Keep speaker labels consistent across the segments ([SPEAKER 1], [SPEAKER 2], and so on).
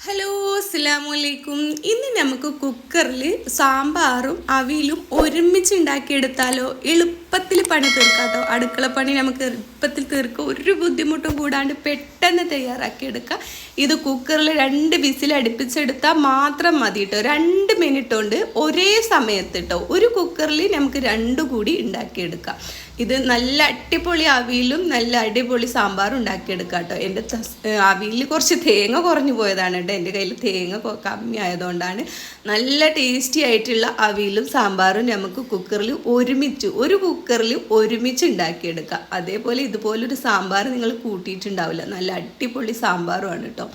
[SPEAKER 1] Hello അസ്സാമലൈക്കും ഇന്ന് നമുക്ക് കുക്കറിൽ സാമ്പാറും അവിയലും ഒരുമിച്ച് ഉണ്ടാക്കിയെടുത്താലോ? എളുപ്പത്തിൽ പണി തീർക്കാട്ടോ. അടുക്കള പണി നമുക്ക് എളുപ്പത്തിൽ തീർക്കുക ഒരു ബുദ്ധിമുട്ടും കൂടാണ്ട് പെട്ടെന്ന് തയ്യാറാക്കിയെടുക്കാം ഇത് കുക്കറിൽ രണ്ട് വിസിൽ അടുപ്പിച്ചെടുത്താൽ മാത്രം മതി കേട്ടോ രണ്ട് മിനിറ്റ് കൊണ്ട് ഒരേ സമയത്ത് കേട്ടോ ഒരു കുക്കറിൽ നമുക്ക് രണ്ടു കൂടി ഉണ്ടാക്കിയെടുക്കാം. ഇത് നല്ല അടിപൊളി അവിയലും നല്ല അടിപൊളി സാമ്പാറും ഉണ്ടാക്കിയെടുക്കാം കേട്ടോ. എന്റെ അവിയലിൽ കുറച്ച് തേങ്ങ കുറഞ്ഞു പോയതാണ് കേട്ടോ. എന്റെ കയ്യിൽ തേങ്ങ കമ്മി ആയതുകൊണ്ടാണ്. നല്ല ടേസ്റ്റി ആയിട്ടുള്ള അവിയലും സാമ്പാറും നമുക്ക് കുക്കറിൽ ഒരുമിച്ച് ഒരു കുക്കറിൽ ഒരുമിച്ച് ഉണ്ടാക്കിയെടുക്കാം. അതേപോലെ ഇതുപോലൊരു സാമ്പാർ നിങ്ങൾ കൂട്ടിയിട്ടുണ്ടാവില്ല. നല്ല അടിപൊളി സാമ്പാറുമാണ് കേട്ടോ.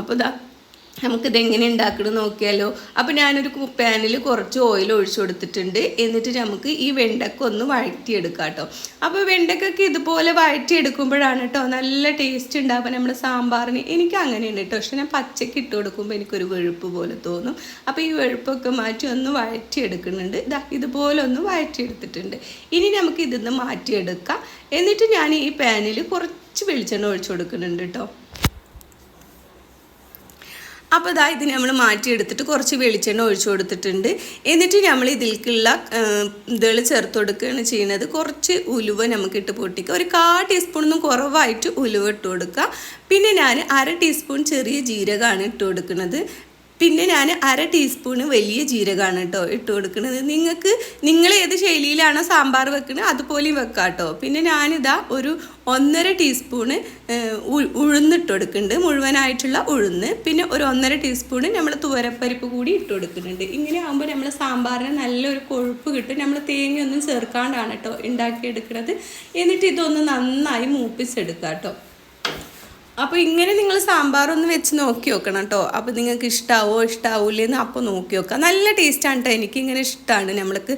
[SPEAKER 1] അപ്പോൾ ഇതാ നമുക്കിത് എങ്ങനെ ഉണ്ടാക്കണം നോക്കിയാലോ. അപ്പോൾ ഞാനൊരു പാനിൽ കുറച്ച് ഓയിൽ ഒഴിച്ചു കൊടുത്തിട്ടുണ്ട്. എന്നിട്ട് നമുക്ക് ഈ വെണ്ടക്ക ഒന്ന് വഴറ്റിയെടുക്കാം കേട്ടോ. അപ്പോൾ വെണ്ടക്കൊക്കെ ഇതുപോലെ വഴറ്റിയെടുക്കുമ്പോഴാണ് കേട്ടോ നല്ല ടേസ്റ്റ് ഉണ്ടാവുക. നമ്മുടെ സാമ്പാറിന് എനിക്ക് അങ്ങനെയുണ്ട് കേട്ടോ. പക്ഷെ ഞാൻ പച്ചയ്ക്ക് ഇട്ട് കൊടുക്കുമ്പോൾ എനിക്കൊരു വെഴുപ്പ് പോലെ തോന്നും. അപ്പോൾ ഈ വെഴുപ്പൊക്കെ മാറ്റി ഒന്ന് വഴറ്റിയെടുക്കുന്നുണ്ട്. ഇതാ ഇതുപോലെ ഒന്ന് വഴറ്റിയെടുത്തിട്ടുണ്ട്. ഇനി നമുക്ക് ഇതിൽ നിന്ന് മാറ്റിയെടുക്കാം. എന്നിട്ട് ഞാൻ ഈ പാനിൽ കുറച്ച് വെളിച്ചെണ്ണ ഒഴിച്ചു കൊടുക്കുന്നുണ്ട് കേട്ടോ. അപ്പോൾ ഇതാ ഇത് നമ്മൾ മാറ്റിയെടുത്തിട്ട് കുറച്ച് വെളിച്ചെണ്ണ ഒഴിച്ചു കൊടുത്തിട്ടുണ്ട്. എന്നിട്ട് നമ്മൾ ഇതിൽക്കുള്ള ഇതുകൾ ചേർത്ത് കൊടുക്കുകയാണ് ചെയ്യുന്നത്. കുറച്ച് ഉലുവ നമുക്ക് ഇട്ട് പൊട്ടിക്കുക. ഒരു കാ ടീസ്പൂണൊന്നും കുറവായിട്ട് ഉലുവ ഇട്ട് കൊടുക്കുക. പിന്നെ ഞാൻ അര ടീസ്പൂൺ ചെറിയ ജീരകമാണ് ഇട്ട് കൊടുക്കുന്നത്. പിന്നെ ഞാൻ അര ടീസ്പൂണ് വലിയ ജീരകമാണ് കേട്ടോ ഇട്ട് കൊടുക്കുന്നത്. നിങ്ങൾക്ക് നിങ്ങൾ ഏത് ശൈലിയിലാണോ സാമ്പാർ വെക്കുന്നത് അതുപോലെയും വെക്കാം കേട്ടോ പിന്നെ ഞാനിതാ ഒരു ഒന്നര ടീസ്പൂണ് ഉഴുന്നിട്ട് കൊടുക്കുന്നുണ്ട്. മുഴുവനായിട്ടുള്ള ഉഴുന്ന്. പിന്നെ ഒരു ഒന്നര ടീസ്പൂണ് നമ്മൾ തുവരപ്പരിപ്പ് കൂടി ഇട്ട് കൊടുക്കുന്നുണ്ട്. ഇങ്ങനെ ആകുമ്പോൾ നമ്മൾ സാമ്പാറിന് നല്ലൊരു കൊഴുപ്പ് കിട്ടും. നമ്മൾ തേങ്ങയൊന്നും ചേർക്കാണ്ടാണ് കേട്ടോ ഉണ്ടാക്കിയെടുക്കുന്നത് എന്നിട്ട് ഇതൊന്ന് നന്നായി മൂപ്പിച്ചെടുക്കാം കേട്ടോ അപ്പോൾ ഇങ്ങനെ നിങ്ങൾ സാമ്പാർ ഒന്ന് വെച്ച് നോക്കി നോക്കണം കേട്ടോ അപ്പോൾ നിങ്ങൾക്ക് ഇഷ്ടാവോ എന്ന് അപ്പോൾ നോക്കി നോക്കുക നല്ല ടേസ്റ്റാണ് കേട്ടോ എനിക്കിങ്ങനെ ഇഷ്ടമാണ് നമ്മൾക്ക്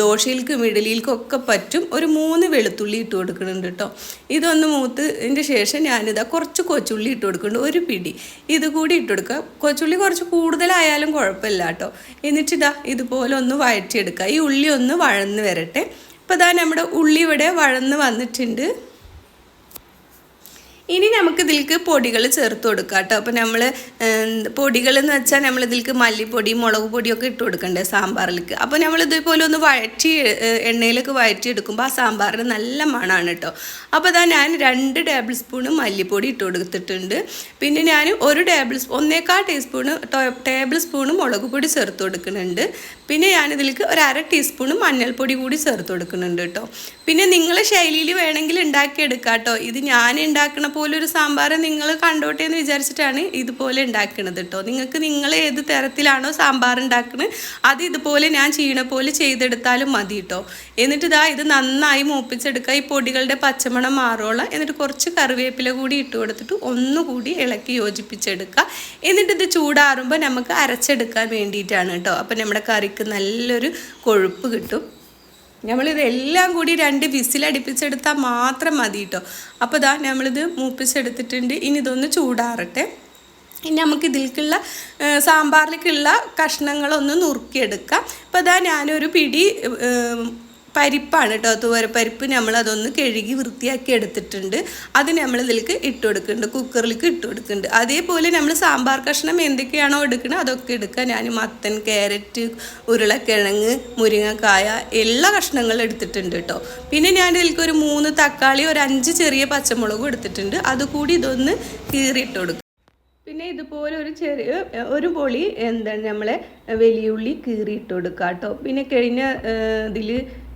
[SPEAKER 1] ദോശയിൽക്കും ഇഡലിയിൽക്കും ഒക്കെ പറ്റും. ഒരു മൂന്ന് വെളുത്തുള്ളി ഇട്ട് കൊടുക്കുന്നുണ്ട് കേട്ടോ ഇതൊന്ന് മൂത്തതിന്റെ ശേഷം ഞാനിതാ കുറച്ച് കൊച്ചുള്ളി ഇട്ട് കൊടുക്കുന്നുണ്ട്. ഒരു പിടി. ഇത് കൂടി ഇട്ട് കൊടുക്കുക. കൊച്ചുള്ളി കുറച്ച് കൂടുതലായാലും കുഴപ്പമില്ല കേട്ടോ എന്നിട്ടിതാ ഇതുപോലെ ഒന്ന് വഴറ്റിയെടുക്കുക. ഈ ഉള്ളി ഒന്ന് വഴന്ന് വരട്ടെ. അപ്പോൾ ഇതാ നമ്മുടെ ഉള്ളി ഇവിടെ വഴന്ന് വന്നിട്ടുണ്ട്. ഇനി നമുക്ക് ഇതിലേക്ക് പൊടികൾ ചേർത്ത് കൊടുക്കാം കേട്ടോ അപ്പോൾ നമ്മൾ പൊടികൾ എന്ന് വെച്ചാൽ നമ്മൾ ഇതിലേക്ക് മല്ലിപ്പൊടി മുളക് പൊടിയൊക്കെ ഇട്ട് കൊടുക്കണ്ടേ സാമ്പാറിലേക്ക് അപ്പോൾ നമ്മൾ ഇതുപോലെ ഒന്ന് വഴറ്റി എണ്ണയിലൊക്കെ വഴറ്റി എടുക്കുമ്പോൾ ആ സാമ്പാറിന് നല്ല മണമാണ് കേട്ടോ അപ്പോൾ അതാ ഞാൻ രണ്ട് ടേബിൾ സ്പൂണ് മല്ലിപ്പൊടി ഇട്ട് കൊടുത്തിട്ടുണ്ട്. പിന്നെ ഞാൻ ഒരു ടേബിൾ സ്പൂ ഒന്നേക്കാൾ ടീസ്പൂണ് ടേബിൾ സ്പൂണ് മുളക് പൊടി ചേർത്ത് കൊടുക്കുന്നുണ്ട്. പിന്നെ ഞാനിതിലേക്ക് ഒരു അര ടീസ്പൂണ് മഞ്ഞൾപ്പൊടി കൂടി ചേർത്ത് കൊടുക്കുന്നുണ്ട് കേട്ടോ പിന്നെ നിങ്ങളെ ശൈലിയിൽ വേണമെങ്കിൽ ഉണ്ടാക്കിയെടുക്കാം കേട്ടോ. ഇത് ഞാൻ ഉണ്ടാക്കണ പോലെ ഒരു സാമ്പാർ നിങ്ങൾ കണ്ടോട്ടെ എന്ന് വിചാരിച്ചിട്ടാണ് ഇതുപോലെ ഉണ്ടാക്കുന്നത് കേട്ടോ. നിങ്ങൾക്ക് നിങ്ങൾ ഏത് തരത്തിലാണോ സാമ്പാർ ഉണ്ടാക്കുന്നത് അത് ഇതുപോലെ ഞാൻ ചെയ്യണ പോലെ ചെയ്തെടുത്താലും മതി കേട്ടോ. എന്നിട്ട് ഇതാ ഇത് നന്നായി മൂപ്പിച്ചെടുക്കുക. ഈ പൊടികളുടെ പച്ചമണം മാറോളം. എന്നിട്ട് കുറച്ച് കറിവേപ്പില കൂടി ഇട്ട് കൊടുത്തിട്ട് ഒന്നുകൂടി ഇളക്കി യോജിപ്പിച്ചെടുക്കുക. എന്നിട്ട് ഇത് ചൂടാറുമ്പോൾ നമുക്ക് അരച്ചെടുക്കാൻ വേണ്ടിയിട്ടാണ് കേട്ടോ. അപ്പം നമ്മുടെ കറിക്ക് നല്ലൊരു കൊഴുപ്പ് കിട്ടും. നമ്മളിത് എല്ലാം കൂടി രണ്ട് വിസിൽ വിസിലടിപ്പിച്ചെടുത്താൽ മാത്രം മതി കേട്ടോ അപ്പോൾ ഇതാ നമ്മളിത് മൂപ്പിച്ചെടുത്തിട്ടുണ്ട്. ഇനി ഇതൊന്ന് ചൂടാറട്ടെ. ഇനി നമുക്ക് ഇതിലേക്കുള്ള ഏഹ്, സാമ്പാറിലേക്കുള്ള കഷ്ണങ്ങളൊന്ന് നുറുക്കിയെടുക്കാം. അപ്പോൾ ഇതാ ഞാനൊരു പിടി പരിപ്പാണ് കേട്ടോ തുവരപ്പരിപ്പ് നമ്മൾ അതൊന്ന് കഴുകി വൃത്തിയാക്കി എടുത്തിട്ടുണ്ട്. അത് നമ്മൾ ഇതിലേക്ക് ഇട്ട് കൊടുക്കുന്നുണ്ട്. കുക്കറിലേക്ക് ഇട്ട് കൊടുക്കുന്നുണ്ട്. അതേപോലെ നമ്മൾ സാമ്പാർ കഷ്ണം എന്തൊക്കെയാണോ എടുക്കുന്നത് അതൊക്കെ എടുക്കുക. ഞാൻ മത്തൻ ക്യാരറ്റ് ഉരുളക്കിഴങ്ങ് മുരിങ്ങക്കായ എല്ലാ കഷ്ണങ്ങളും എടുത്തിട്ടുണ്ട് കേട്ടോ പിന്നെ ഞാൻ ഇതിലേക്ക് ഒരു മൂന്ന് തക്കാളി ഒരു അഞ്ച് ചെറിയ പച്ചമുളകും എടുത്തിട്ടുണ്ട്. അതുകൂടി ഇതൊന്ന് കീറിയിട്ട് കൊടുക്കും. പിന്നെ ഇതുപോലെ ഒരു ചെറിയ ഒരു പൊളി എന്താണ് നമ്മളെ വലിയുള്ളി കീറിയിട്ട് കൊടുക്കുക കേട്ടോ പിന്നെ കഴിഞ്ഞ ഇതിൽ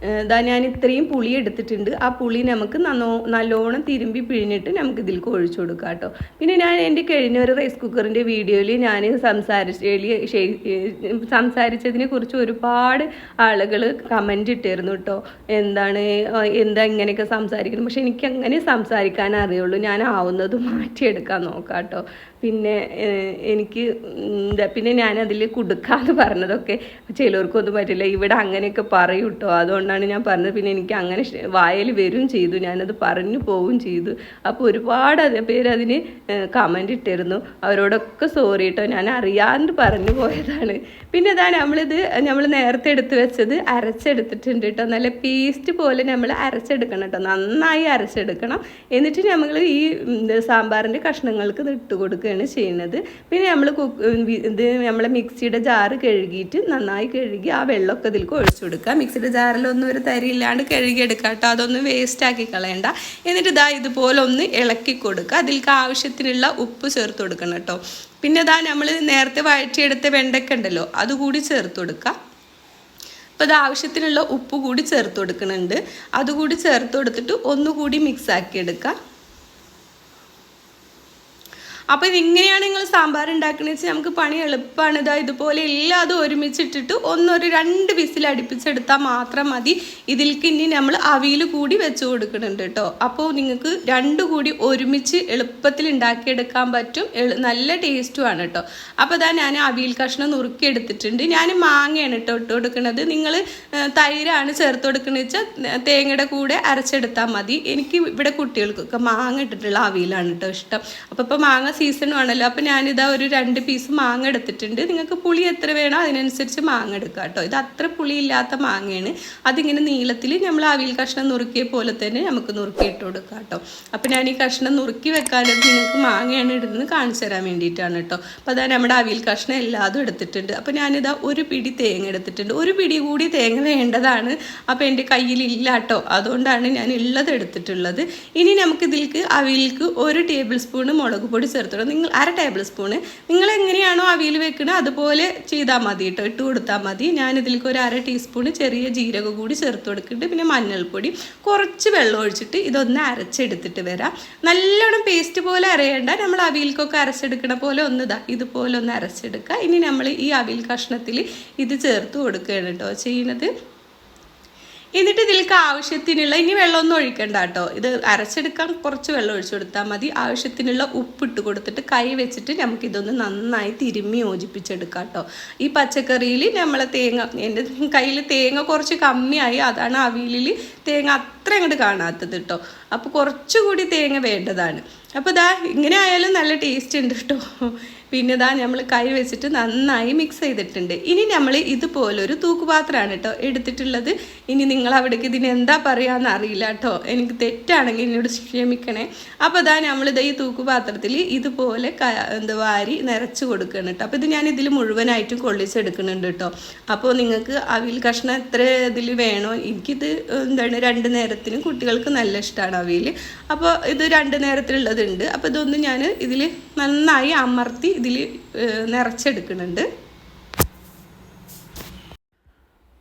[SPEAKER 1] ഇതാ ഞാൻ ഇത്രയും പുളി എടുത്തിട്ടുണ്ട്. ആ പുളി നമുക്ക് നന്നോ നല്ലോണം തിരുമ്പി പിഴിഞ്ഞിട്ട് നമുക്ക് ഇതിലേക്ക് ഒഴിച്ചു കൊടുക്കാം കേട്ടോ. പിന്നെ ഞാൻ എന്റെ കഴിഞ്ഞ ഒരു റൈസ് കുക്കറിന്റെ വീഡിയോയിൽ ഞാൻ സംസാരിച്ച സംസാരിച്ചതിനെ കുറിച്ച് ഒരുപാട് ആളുകൾ കമന്റ് ഇട്ടിരുന്നു കേട്ടോ. എന്താണ് എന്താ ഇങ്ങനെയൊക്കെ സംസാരിക്കുന്നത്? പക്ഷെ എനിക്ക് അങ്ങനെ സംസാരിക്കാൻ അറിയുള്ളൂ. ഞാൻ ആവുന്നത് മാറ്റിയെടുക്കാൻ നോക്കാം കേട്ടോ. പിന്നെ എനിക്ക് എന്താ പിന്നെ ഞാൻ അതിൽ കുടുക്കാന്ന് പറഞ്ഞതൊക്കെ ചിലർക്കൊന്നും പറ്റില്ല. ഇവിടെ അങ്ങനെയൊക്കെ പറയും കേട്ടോ അതുകൊണ്ടാണ് ഞാൻ പറഞ്ഞത്. പിന്നെ എനിക്ക് അങ്ങനെ വായൽ വരും ചെയ്തു. ഞാനത് പറഞ്ഞു പോവും ചെയ്തു. അപ്പോൾ ഒരുപാട് പേര് അതിന് കമന്റ് ഇട്ടിരുന്നു. അവരോടൊക്കെ സോറി കേട്ടോ ഞാൻ അറിയാണ്ട് പറഞ്ഞു പോയതാണ്. പിന്നെ ഇതാണ് നമ്മളിത് നമ്മൾ നേരത്തെ എടുത്ത് വെച്ചത് അരച്ചെടുത്തിട്ടുണ്ട് കേട്ടോ നല്ല പേസ്റ്റ് പോലെ നമ്മൾ അരച്ചെടുക്കണം കേട്ടോ നന്നായി അരച്ചെടുക്കണം. എന്നിട്ട് നമ്മൾ ഈ സാമ്പാറിന്റെ കഷ്ണങ്ങൾക്ക് ഇട്ട് കൊടുക്കുക. കൊടുക്കുകയാണ് ചെയ്യുന്നത്. പിന്നെ നമ്മൾ കുക്ക് ഇത് നമ്മളെ മിക്സിയുടെ ജാറ് കഴുകിയിട്ട് നന്നായി കഴുകി ആ വെള്ളമൊക്കെ ഇതിലേക്ക് ഒഴിച്ചു കൊടുക്കുക. മിക്സിയുടെ ജാറിലൊന്നും ഒരു തരി ഇല്ലാണ്ട് കഴുകി എടുക്കുക കേട്ടോ. അതൊന്നും വേസ്റ്റാക്കി കളയണ്ട. എന്നിട്ട് ഇതാ ഇതുപോലെ ഒന്ന് ഇളക്കി കൊടുക്കുക. അതിലേക്ക് ആവശ്യത്തിനുള്ള ഉപ്പ് ചേർത്ത് കൊടുക്കണം കേട്ടോ. പിന്നെ ഇതാ നമ്മൾ നേരത്തെ വഴറ്റിയെടുത്ത വെണ്ടയ്ക്ക ഉണ്ടല്ലോ അതുകൂടി ചേർത്ത് കൊടുക്കുക. അപ്പോൾ ഇത് ആവശ്യത്തിനുള്ള ഉപ്പ് കൂടി ചേർത്ത് കൊടുക്കുന്നുണ്ട്. അതുകൂടി ചേർത്ത് കൊടുത്തിട്ട് ഒന്നുകൂടി മിക്സ് ആക്കി അപ്പോൾ ഇതിങ്ങനെയാണ് നിങ്ങൾ സാമ്പാർ ഉണ്ടാക്കുന്നത് വെച്ചാൽ നമുക്ക് പണി എളുപ്പമാണ് ഇതാ ഇതുപോലെ എല്ലാം അതും ഒരുമിച്ചിട്ടിട്ട് ഒന്നൊരു രണ്ട് വിസിൽ അടുപ്പിച്ചെടുത്താൽ മാത്രം മതി. ഇതിൽക്ക് ഇനി നമ്മൾ അവിയിൽ കൂടി വെച്ച് കൊടുക്കുന്നുണ്ട് കേട്ടോ. അപ്പോൾ നിങ്ങൾക്ക് രണ്ടു കൂടി ഒരുമിച്ച് എളുപ്പത്തിൽ ഉണ്ടാക്കിയെടുക്കാൻ പറ്റും. നല്ല ടേസ്റ്റുമാണ് കേട്ടോ. അപ്പോൾ ഇതാ ഞാൻ അവിയിൽ കഷ്ണം നുറുക്കി എടുത്തിട്ടുണ്ട്. ഞാൻ മാങ്ങയാണ് കേട്ടോ ഇട്ട് കൊടുക്കുന്നത്. നിങ്ങൾ തൈരാണ് ചേർത്ത് കൊടുക്കുന്നത് വെച്ചാൽ തേങ്ങയുടെ കൂടെ അരച്ചെടുത്താൽ മതി. എനിക്ക് ഇവിടെ കുട്ടികൾക്കൊക്കെ മാങ്ങ ഇട്ടിട്ടുള്ള അവിയിലാണ് കേട്ടോ ഇഷ്ടം. അപ്പോൾ ഇപ്പോൾ മാങ്ങ സീസണും ആണല്ലോ. അപ്പോൾ ഞാനിതാ ഒരു രണ്ട് പീസ് മാങ്ങ എടുത്തിട്ടുണ്ട്. നിങ്ങൾക്ക് പുളി എത്ര വേണോ അതിനനുസരിച്ച് മാങ്ങ എടുക്കുക കേട്ടോ. ഇത് അത്ര പുളി ഇല്ലാത്ത മാങ്ങയാണ്. അതിങ്ങനെ നീളത്തിൽ നമ്മൾ അവിൽ കഷ്ണം നുറുക്കിയ പോലെ തന്നെ നമുക്ക് നുറുക്കിയിട്ട് കൊടുക്കാം കേട്ടോ. അപ്പോൾ ഞാൻ ഈ കഷ്ണം നുറുക്കി വെക്കാനത് നിങ്ങൾക്ക് മാങ്ങയാണ് ഇടുന്നത് കാണിച്ചു തരാൻ വേണ്ടിയിട്ടാണ് കേട്ടോ. അപ്പോൾ അതാ നമ്മുടെ അവിൽ കഷ്ണം എല്ലാതും എടുത്തിട്ടുണ്ട്. അപ്പോൾ ഞാനിതാ ഒരു പിടി തേങ്ങ എടുത്തിട്ടുണ്ട്. ഒരു പിടി കൂടി തേങ്ങ വേണ്ടതാണ്. അപ്പോൾ എന്റെ കയ്യിലില്ല കേട്ടോ. അതുകൊണ്ടാണ് ഞാൻ ഉള്ളത് എടുത്തിട്ടുള്ളത്. ഇനി നമുക്ക് ഇതിൽക്ക് അവിയൽക്ക് ഒരു ടേബിൾ സ്പൂണ് മുളക് പൊടി ചേർത്തോളൂ നിങ്ങൾ അര ടേബിൾ സ്പൂണ് നിങ്ങൾ എങ്ങനെയാണോ അവിയൽ വെക്കുന്നത് അതുപോലെ ചെയ്താൽ മതി കേട്ടോ. ഇട്ട് കൊടുത്താൽ മതി. ഞാനിതിലേക്ക് ഒരു അര ടീസ്പൂണ് ചെറിയ ജീരകം കൂടി ചേർത്ത് കൊടുക്കുന്നുണ്ട്. പിന്നെ മഞ്ഞൾപ്പൊടി. കുറച്ച് വെള്ളം ഒഴിച്ചിട്ട് ഇതൊന്ന് അരച്ചെടുത്തിട്ട് വരാം. നല്ലോണം പേസ്റ്റ് പോലെ അരയേണ്ട. നമ്മൾ അവിയൽക്കൊക്കെ അരച്ചെടുക്കണ പോലെ ഒന്ന് ഇതാ ഇതുപോലെ ഒന്ന് അരച്ചെടുക്കുക. ഇനി നമ്മൾ ഈ അവിയൽ കഷ്ണത്തിൽ ഇത് ചേർത്ത് കൊടുക്കുകയാണ് കേട്ടോ ചെയ്യുന്നത്. എന്നിട്ട് ഇതിലേക്ക് ആവശ്യത്തിനുള്ള ഇനി വെള്ളമൊന്നും ഒഴിക്കണ്ട കേട്ടോ ഇത് അരച്ചെടുക്കാൻ കുറച്ച് വെള്ളം ഒഴിച്ചു കൊടുത്താൽ മതി. ആവശ്യത്തിനുള്ള ഉപ്പിട്ട് കൊടുത്തിട്ട് കൈ വെച്ചിട്ട് നമുക്കിതൊന്ന് നന്നായി തിരുമ്മി യോജിപ്പിച്ചെടുക്കാം കേട്ടോ ഈ പച്ചക്കറിയിൽ നമ്മൾ തേങ്ങ എന്റെ കയ്യിൽ തേങ്ങ കുറച്ച് കമ്മിയായി അതാണ് അവിയലിൽ തേങ്ങ അത്ര അങ്ങോട്ട് കാണാത്തത് കേട്ടോ അപ്പോൾ കുറച്ചുകൂടി തേങ്ങ വേണ്ടതാണ്. അപ്പോൾ ഇതാ ഇങ്ങനെ ആയാലും നല്ല ടേസ്റ്റ് ഉണ്ട് കേട്ടോ പിന്നെ ഇതാ നമ്മൾ കൈ വെച്ചിട്ട് നന്നായി മിക്സ് ചെയ്തിട്ടുണ്ട്. ഇനി നമ്മൾ ഇതുപോലൊരു തൂക്കുപാത്രമാണ് കേട്ടോ എടുത്തിട്ടുള്ളത്. ഇനി നിങ്ങൾ അവിടേക്ക് ഇതിന് എന്താ പറയുകയെന്ന് അറിയില്ല കേട്ടോ എനിക്ക് തെറ്റാണെങ്കിൽ എന്നോട് ക്ഷമിക്കണേ. അപ്പോൾ ഇതാ നമ്മളിത് ഈ തൂക്കുപാത്രത്തിൽ ഇതുപോലെ എന്താ വാരി നിറച്ച് കൊടുക്കണം കേട്ടോ അപ്പോൾ ഇത് ഞാൻ ഇതിൽ മുഴുവനായിട്ടും കൊള്ളിച്ചെടുക്കുന്നുണ്ട് കേട്ടോ അപ്പോൾ നിങ്ങൾക്ക് അവിൽ കഷ്ണം എത്ര ഇതിൽ വേണോ എനിക്കിത് എന്താണ് രണ്ട് നേരത്തിനും കുട്ടികൾക്ക് നല്ല ഇഷ്ടമാണ് അവിൽ അപ്പോൾ ഇത് രണ്ട് നേരത്തിലുള്ളതുണ്ട്. അപ്പോൾ ഇതൊന്ന് ഞാൻ ഇതിൽ നന്നായി അമർത്തി ഇതിൽ നിറച്ചെടുക്കുന്നുണ്ട്.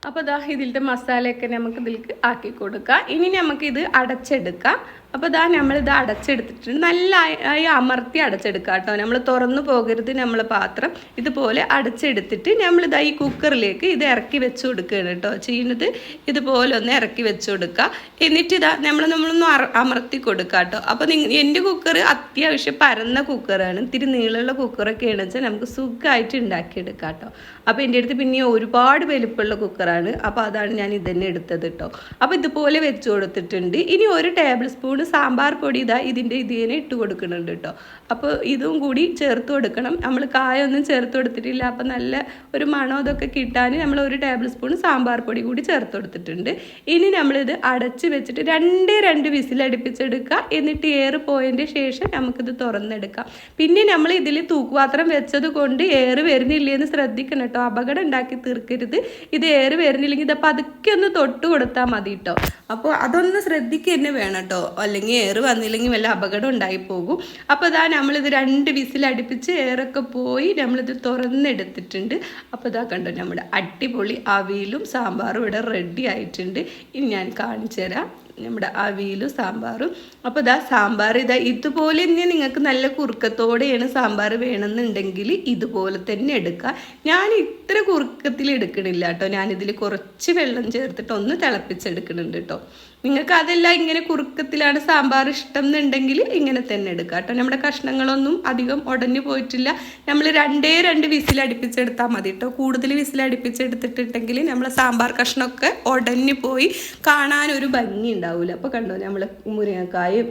[SPEAKER 1] അപ്പോൾ ദാ ഇതിലത്തെ മസാലയൊക്കെ നമുക്ക് ഇതിലേക്ക് ആക്കി കൊടുക്കാം ഇനി നമുക്കിത് അടച്ചെടുക്കാം. അപ്പോൾ ദാ നമ്മളിത് അടച്ചെടുത്തിട്ടുണ്ട്. നല്ല ആയി അമർത്തി അടച്ചെടുക്കുക കേട്ടോ നമ്മൾ തുറന്നു പോകരുത് നമ്മൾ പാത്രം. ഇതുപോലെ അടച്ചെടുത്തിട്ട് നമ്മൾ നമ്മളിതാ ഈ കുക്കറിലേക്ക് ഇത് ഇറക്കി വെച്ച് കൊടുക്കുകയാണ് കേട്ടോ ചെയ്യുന്നത്. ഇതുപോലെ ഒന്ന് ഇറക്കി വെച്ച് കൊടുക്കുക എന്നിട്ട് ഇതാ നമ്മൾ നമ്മളൊന്ന് അമർത്തി കൊടുക്കുക കേട്ടോ അപ്പോൾ എന്റെ കുക്കർ അത്യാവശ്യം പരന്ന കുക്കറാണ്. ഇത്തിരി നീളമുള്ള കുക്കറൊക്കെയാണ് വെച്ചാൽ നമുക്ക് സുഖമായിട്ട് ഉണ്ടാക്കിയെടുക്കാം കേട്ടോ അപ്പോൾ എന്റെ അടുത്ത് പിന്നെ ഒരുപാട് വലിപ്പമുള്ള കുക്കറാണ്. അപ്പോൾ അതാണ് ഞാൻ ഇതന്നെ എടുത്തത് കേട്ടോ അപ്പോൾ ഇതുപോലെ വെച്ച് കൊടുത്തിട്ടുണ്ട്. ഇനി ഒരു ടേബിൾ സ്പൂൺ സാമ്പാർ പൊടി ഇതാ ഇതിന്റെ ഇതിനെ ഇട്ട് കൊടുക്കുന്നുണ്ട് കേട്ടോ. അപ്പോൾ ഇതും കൂടി ചേർത്ത് കൊടുക്കണം. നമ്മൾ കായൊന്നും ചേർത്ത് കൊടുത്തിട്ടില്ല. അപ്പോൾ നല്ല ഒരു മണം ഇതൊക്കെ കിട്ടാൻ നമ്മൾ ഒരു ടേബിൾ സ്പൂൺ സാമ്പാർ പൊടി കൂടി ചേർത്ത് കൊടുത്തിട്ടുണ്ട്. ഇനി നമ്മളിത് അടച്ച് വെച്ചിട്ട് രണ്ടേ രണ്ട് വിസിൽ അടുപ്പിച്ചെടുക്കുക. എന്നിട്ട് എയർ പോയതിന്റെ ശേഷം നമുക്കിത് തുറന്നെടുക്കാം. പിന്നെ നമ്മൾ ഇതിൽ തൂക്കുപാത്രം വെച്ചത് കൊണ്ട് ഏറ് വരുന്നില്ലേന്ന് ശ്രദ്ധിക്കണം കേട്ടോ. അപകടം ഉണ്ടാക്കി തീർക്കരുത്. ഇത് എയർ വരുന്നില്ലെങ്കിൽ ഇത് പതുക്കെ ഒന്ന് തൊട്ട് കൊടുത്താൽ മതി കേട്ടോ. അപ്പോൾ അതൊന്ന് ശ്രദ്ധിക്കുക തന്നെ വേണം കേട്ടോ. അല്ലെങ്കിൽ എയർ വന്നില്ലെങ്കിൽ വല്ല അപകടം ഉണ്ടായി പോകും. അപ്പോൾ ഇതാ നമ്മളിത് രണ്ട് വിസിൽ അടുപ്പിച്ച് ഏറൊക്കെ പോയി നമ്മളിത് തുറന്നെടുത്തിട്ടുണ്ട്. അപ്പോൾ ഇതാ കണ്ടോ നമ്മുടെ അടിപൊളി അവിയലും സാമ്പാറും ഇവിടെ റെഡി ആയിട്ടുണ്ട്. ഇനി ഞാൻ കാണിച്ചു തരാം നമ്മുടെ അവിയലും സാമ്പാറും. അപ്പോൾ ഇതാ സാമ്പാർ ഇതാ ഇതുപോലെ തന്നെ നിങ്ങൾക്ക് നല്ല കുറുക്കത്തോടെയാണ് സാമ്പാർ വേണമെന്നുണ്ടെങ്കിൽ ഇതുപോലെ തന്നെ എടുക്കുക ഞാൻ ഇത്ര കുറുക്കത്തിൽ എടുക്കണില്ല കേട്ടോ. ഞാനിതിൽ കുറച്ച് വെള്ളം ചേർത്തിട്ട് ഒന്ന് തിളപ്പിച്ചെടുക്കുന്നുണ്ട് കേട്ടോ. നിങ്ങൾക്ക് അതെല്ലാം ഇങ്ങനെ കുറുക്കത്തിലാണ് സാമ്പാർ ഇഷ്ടം എന്നുണ്ടെങ്കിൽ ഇങ്ങനെ തന്നെ എടുക്കുക കേട്ടോ. നമ്മുടെ കഷ്ണങ്ങളൊന്നും അധികം ഉടഞ്ഞു പോയിട്ടില്ല. നമ്മൾ രണ്ടേ രണ്ട് വിസിൽ അടുപ്പിച്ചെടുത്താൽ മതി കേട്ടോ. കൂടുതൽ വിസിൽ അടുപ്പിച്ചെടുത്തിട്ടുണ്ടെങ്കിൽ നമ്മളെ സാമ്പാർ കഷ്ണമൊക്കെ ഉടഞ്ഞു പോയി കാണാൻ ഒരു ഭംഗി ഉണ്ടാവില്ല അപ്പോൾ കണ്ടോ നമ്മൾ മുരിങ്ങക്കായും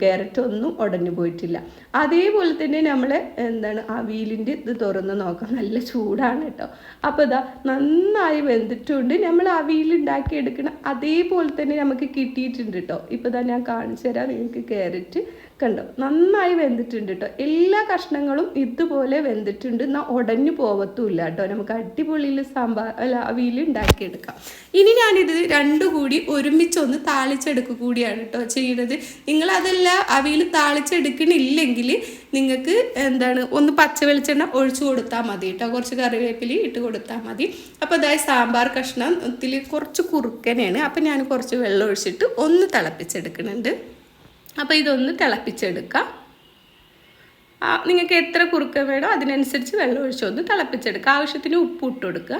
[SPEAKER 1] ക്യാരറ്റും ഒന്നും ഉടഞ്ഞു പോയിട്ടില്ല. അതേപോലെ തന്നെ നമ്മൾ എന്താണ് അവിയലിന്റെ ഇത് തുറന്ന് നോക്കാം. നല്ല ചൂടാണ് കേട്ടോ. അപ്പോൾ ഇതാ നന്നായി വെന്തിട്ടുണ്ട്. നമ്മൾ അവിയൽ ഉണ്ടാക്കിയെടുക്കണം അതേപോലെ തന്നെ നമുക്ക് കിട്ടിയിട്ടുണ്ട് കേട്ടോ ഇപ്പോൾ ഇതാ ഞാൻ കാണിച്ചു തരാം നിങ്ങൾക്ക് ക്യാരറ്റ് കണ്ടോ. നന്നായി വെന്തിട്ടുണ്ട് കേട്ടോ എല്ലാ കഷ്ണങ്ങളും ഇതുപോലെ വെന്തിട്ടുണ്ട്. എന്നാൽ ഉടഞ്ഞു പോവത്തുമില്ല കേട്ടോ നമുക്ക് അടിപൊളിയിൽ സാമ്പാർ അല്ല അവിയിൽ ഉണ്ടാക്കിയെടുക്കാം. ഇനി ഞാനിത് രണ്ടും കൂടി ഒരുമിച്ചൊന്ന് താളിച്ചെടുക്കുക കൂടിയാണ് കേട്ടോ ചെയ്യുന്നത് നിങ്ങളതല്ല അവിയിൽ താളിച്ചെടുക്കണില്ലെങ്കിൽ നിങ്ങൾക്ക് എന്താണ് ഒന്ന് പച്ച വെളിച്ചെണ്ണ ഒഴിച്ചു കൊടുത്താൽ മതി കേട്ടോ കുറച്ച് കറിവേപ്പില ഇട്ട് കൊടുത്താൽ മതി. അപ്പോൾ അതായത് സാമ്പാർ കഷ്ണത്തിൽ കുറച്ച് കുറുക്കനെയാണ്. അപ്പോൾ ഞാൻ കുറച്ച് വെള്ളം ഒഴിച്ചിട്ട് ഒന്ന് തിളപ്പിച്ചെടുക്കുന്നുണ്ട്. അപ്പോൾ ഇതൊന്ന് തിളപ്പിച്ചെടുക്കാം. നിങ്ങൾക്ക് എത്ര കുറുക്ക വേണോ അതിനനുസരിച്ച് വെള്ളം ഒഴിച്ചൊന്ന് തിളപ്പിച്ചെടുക്കുക ആവശ്യത്തിന് ഉപ്പ് ഇട്ട് കൊടുക്കുക.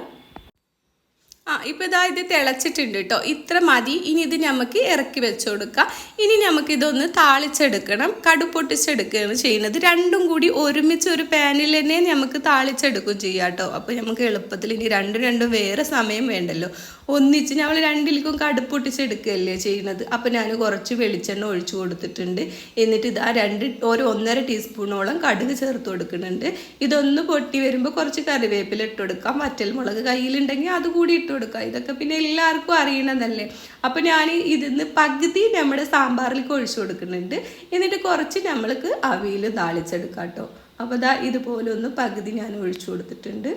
[SPEAKER 1] ആ ഇപ്പോൾ ഇതാ ഇത് തിളച്ചിട്ടുണ്ട് കേട്ടോ. ഇത്ര മതി. ഇനി ഇത് നമുക്ക് ഇറക്കി വെച്ച് കൊടുക്കാം. ഇനി നമുക്ക് ഇതൊന്ന് താളിച്ചെടുക്കണം. കടുപ്പൊട്ടിച്ചെടുക്കുകയാണ് ചെയ്യുന്നത്. രണ്ടും കൂടി ഒരുമിച്ച് ഒരു പാനിൽ തന്നെ നമുക്ക് താളിച്ചെടുക്കും ചെയ്യാം കേട്ടോ. അപ്പോൾ നമുക്ക് എളുപ്പത്തിൽ ഇനി രണ്ടും രണ്ടും വേറെ സമയം വേണ്ടല്ലോ. ഒന്നിച്ച് ഞങ്ങൾ രണ്ടിലേക്കും കടുപ്പൊട്ടിച്ചെടുക്കുകയല്ലേ ചെയ്യുന്നത് അപ്പോൾ ഞാൻ കുറച്ച് വെളിച്ചെണ്ണ ഒഴിച്ചു കൊടുത്തിട്ടുണ്ട്. എന്നിട്ട് ഇതാ രണ്ട് ഒരു ഒന്നര ടീസ്പൂണോളം കടുക് ചേർത്ത് കൊടുക്കുന്നുണ്ട്. ഇതൊന്ന് പൊട്ടി വരുമ്പോൾ കുറച്ച് കറിവേപ്പില ഇട്ട് കൊടുക്കാം. വറ്റൽമുളക് കയ്യിലുണ്ടെങ്കിൽ അത് കൂടി ഇട്ട് കൊടുക്കാം. ഇതൊക്കെ പിന്നെ എല്ലാവർക്കും അറിയണതല്ലേ. അപ്പോൾ ഞാൻ ഇതിന്ന് പകുതി നമ്മുടെ സാമ്പാറിലേക്ക് ഒഴിച്ചു കൊടുക്കുന്നുണ്ട്. എന്നിട്ട് കുറച്ച് നമ്മൾക്ക് അവിയിൽ താളിച്ചെടുക്കാം കേട്ടോ. അപ്പോൾ ഇതാ ഇതുപോലെ ഒന്ന് പകുതി ഞാൻ ഒഴിച്ചു കൊടുത്തിട്ടുണ്ട്.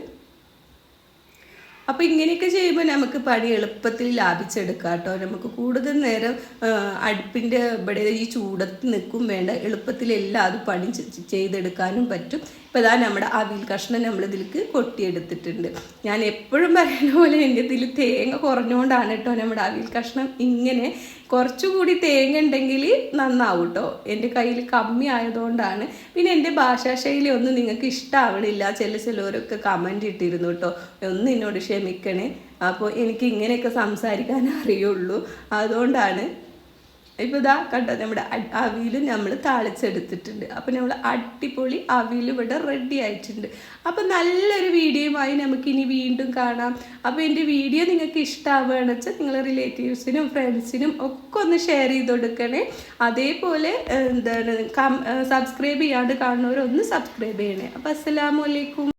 [SPEAKER 1] അപ്പോൾ ഇങ്ങനെയൊക്കെ ചെയ്യുമ്പോൾ നമുക്ക് പണി എളുപ്പത്തിൽ ലാഭിച്ചെടുക്കാം കേട്ടോ നമുക്ക് കൂടുതൽ നേരം അടുപ്പിന്റെ ഇവിടെ ഈ ചൂടത്ത് നിൽക്കും വേണ്ട. എളുപ്പത്തിൽ എല്ലാ അത് പണി ചെയ്തെടുക്കാനും പറ്റും. ഇപ്പോൾ ഇതാ നമ്മുടെ അവിൽ കഷ്ണം നമ്മൾ ഇതിലേക്ക് കൊട്ടിയെടുത്തിട്ടുണ്ട്. ഞാൻ എപ്പോഴും പറയുന്ന പോലെ എന്റെ ഇതിൽ തേങ്ങ കുറഞ്ഞുകൊണ്ടാണ് കേട്ടോ നമ്മുടെ അവിൽ കഷ്ണം ഇങ്ങനെ കുറച്ചുകൂടി തേങ്ങ ഉണ്ടെങ്കിൽ നന്നാവും കേട്ടോ. എന്റെ കയ്യിൽ കമ്മി ആയതുകൊണ്ടാണ്. പിന്നെ എന്റെ ഭാഷാശൈലി ഒന്നും നിങ്ങൾക്ക് ഇഷ്ടമാവണില്ല ചില ചിലവരൊക്കെ കമന്റ് ഇട്ടിരുന്നു കേട്ടോ. ഒന്ന് എന്നോട് ക്ഷമിക്കണേ. അപ്പോൾ എനിക്ക് ഇങ്ങനെയൊക്കെ സംസാരിക്കാൻ അറിയുള്ളൂ. അതുകൊണ്ടാണ് ഇപ്പോൾ ഇതാ കണ്ടോ നമ്മുടെ അവിയിൽ നമ്മൾ താളിച്ചെടുത്തിട്ടുണ്ട്. അപ്പോൾ നമ്മൾ അടിപൊളി അവിയിൽ ഇവിടെ റെഡി ആയിട്ടുണ്ട്. അപ്പോൾ നല്ലൊരു വീഡിയോയുമായി നമുക്കിനി വീണ്ടും കാണാം. അപ്പോൾ എന്റെ വീഡിയോ നിങ്ങൾക്ക് ഇഷ്ടമാവുകയാണെന്ന് വെച്ചാൽ നിങ്ങളെ റിലേറ്റീവ്സിനും ഫ്രണ്ട്സിനും ഒക്കെ ഒന്ന് ഷെയർ ചെയ്ത് കൊടുക്കണേ. അതേപോലെ എന്താണ് സബ്സ്ക്രൈബ് ചെയ്യാണ്ട് കാണുന്നവരൊന്ന് സബ്സ്ക്രൈബ് ചെയ്യണേ. അപ്പോൾ അസ്സലാമു അലൈക്കും.